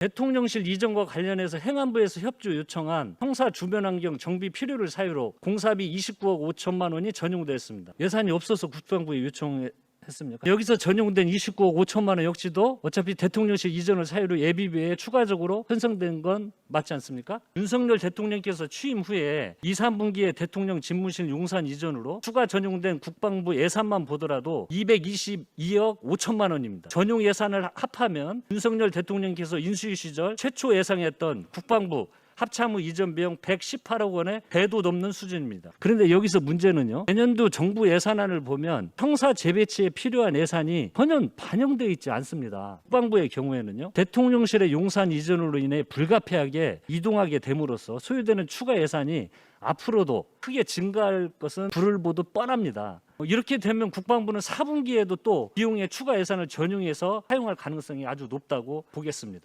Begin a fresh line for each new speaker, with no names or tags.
대통령실 이전과 관련해서 행안부에서 협조 요청한 형사 주변 환경 정비 필요를 사유로 공사비 29억 5천만 원이 전용됐습니다. 예산이 없어서 국방부에 요청 했습니까? 여기서 전용된 29억 5천만 원 역시도 어차피 대통령실 이전을 사유로 예비비에 추가적으로 편성된 건 맞지 않습니까? 윤석열 대통령께서 취임 후에 2, 3분기에 대통령 집무실 용산 이전으로 추가 전용된 국방부 예산만 보더라도 222억 5천만 원입니다. 전용 예산을 합하면 윤석열 대통령께서 인수위 시절 최초 예상했던 국방부 합참의 이전 비용 118억 원의 배도 넘는 수준입니다. 그런데 여기서 문제는요. 내년도 정부 예산안을 보면 형사 재배치에 필요한 예산이 전혀 반영되어 있지 않습니다. 국방부의 경우에는요. 대통령실의 용산 이전으로 인해 불가피하게 이동하게 됨으로써 소요되는 추가 예산이 앞으로도 크게 증가할 것은 불을 보듯 뻔합니다. 이렇게 되면 국방부는 4분기에도 또 비용의 추가 예산을 전용해서 사용할 가능성이 아주 높다고 보겠습니다.